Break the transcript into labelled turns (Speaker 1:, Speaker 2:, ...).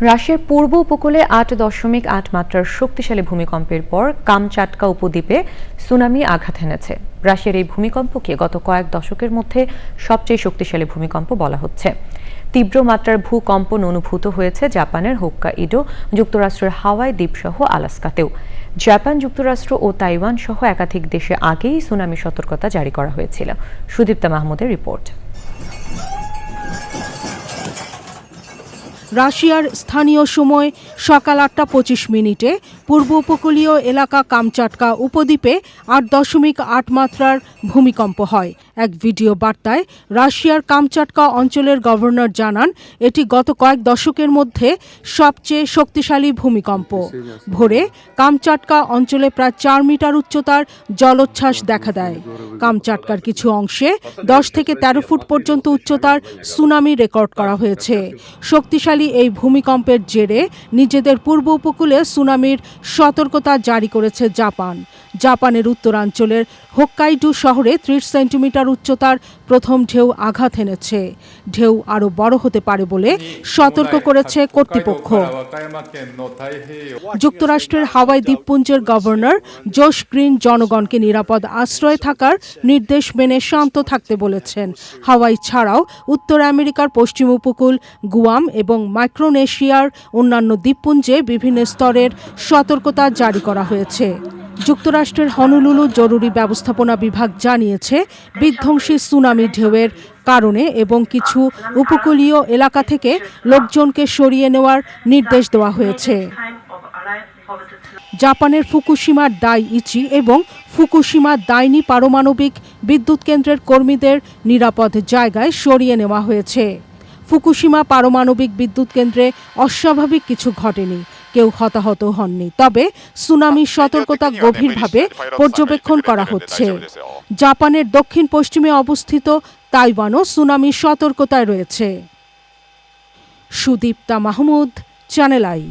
Speaker 1: রাশিয়ার পূর্ব উপকূলে আট দশমিক আট মাত্রার শক্তিশালী ভূমিকম্পের পর কামচাটকা উপদ্বীপে সুনামি আঘাত এনেছে। রাশিয়ার এই ভূমিকম্পকে গত কয়েক দশকের মধ্যে সবচেয়ে শক্তিশালী ভূমিকম্প বলা হচ্ছে। তীব্র মাত্রার ভূকম্পন অনুভূত হয়েছে জাপানের হোক্কা ইডো যুক্তরাষ্ট্রের হাওয়াই দ্বীপসহ আলাস্কাতেও। জাপান যুক্তরাষ্ট্র ও তাইওয়ান সহ একাধিক দেশে আগেই সুনামি সতর্কতা জারি করা হয়েছিল। সুদীপ্তা মাহমুদের রিপোর্ট।
Speaker 2: রাশিয়ার স্থানীয় সময় সকাল আটটা পঁচিশ মিনিটে পূর্ব উপকূলীয় এলাকা কামচাটকা উপদ্বীপে আট দশমিক আট মাত্রার ভূমিকম্প হয়। এক ভিডিও বার্তায় রাশিয়ার কামচাটকা অঞ্চলের গভর্নর জানান, এটি গত কয়েক দশকের মধ্যে সবচেয়ে শক্তিশালী ভূমিকম্প। ভোরে কামচাটকা অঞ্চলে প্রায় চার মিটার উচ্চতার জলোচ্ছ্বাস দেখা দেয়। কামচাটকার কিছু অংশে দশ থেকে তেরো ফুট পর্যন্ত উচ্চতার সুনামি রেকর্ড করা হয়েছে। শক্তিশালী এই ভূমিকম্পের জেরে নিজেদের পূর্ব উপকূলে সুনামির সতর্কতা জারি করেছে জাপান। জাপানের উত্তরাঞ্চলের হোক্কাইডু শহরে ত্রিশ সেন্টিমিটার উচ্চতার প্রথম ঢেউ আঘাত এনেছে। ঢেউ আরও বড় হতে পারে বলে সতর্ক করেছে কর্তৃপক্ষ। যুক্তরাষ্ট্রের হাওয়াই দ্বীপপুঞ্জের গভর্নর জোশ গ্রিন জনগণকে নিরাপদ আশ্রয়ে থাকার নির্দেশ মেনে শান্ত থাকতে বলেছেন। হাওয়াই ছাড়াও উত্তর আমেরিকার পশ্চিম উপকূল, গুয়াম এবং মাইক্রোনেশিয়ার অন্যান্য দ্বীপপুঞ্জে বিভিন্ন স্তরের সতর্কতা জারি করা হয়েছে। যুক্তরাষ্ট্রের হনুলুলু জরুরি ব্যবস্থাপনা বিভাগ জানিয়েছে, বিধ্বংসী সুনামি ঢেউয়ের কারণে এবং কিছু উপকূলীয় এলাকা থেকে লোকজনকে সরিয়ে নেওয়ার নির্দেশ দেওয়া হয়েছে। জাপানের ফুকুশিমার দাই ইচি এবং ফুকুশিমা দাইনি পারমাণবিক বিদ্যুৎ কেন্দ্রের কর্মীদের নিরাপদ জায়গায় সরিয়ে নেওয়া হয়েছে। ফুকুশিমা পারমাণবিক বিদ্যুৎ কেন্দ্রে অস্বাভাবিক কিছু ঘটেনি। কেউ হতাহত হননি। তবে সুনামির সতর্কতা গভীরভাবে পর্যবেক্ষণ করা হচ্ছে। জাপানের দক্ষিণ পশ্চিমে অবস্থিত তাইওয়ানও সুনামির সতর্কতায় রয়েছে। Sudipta Mahmud Channel I.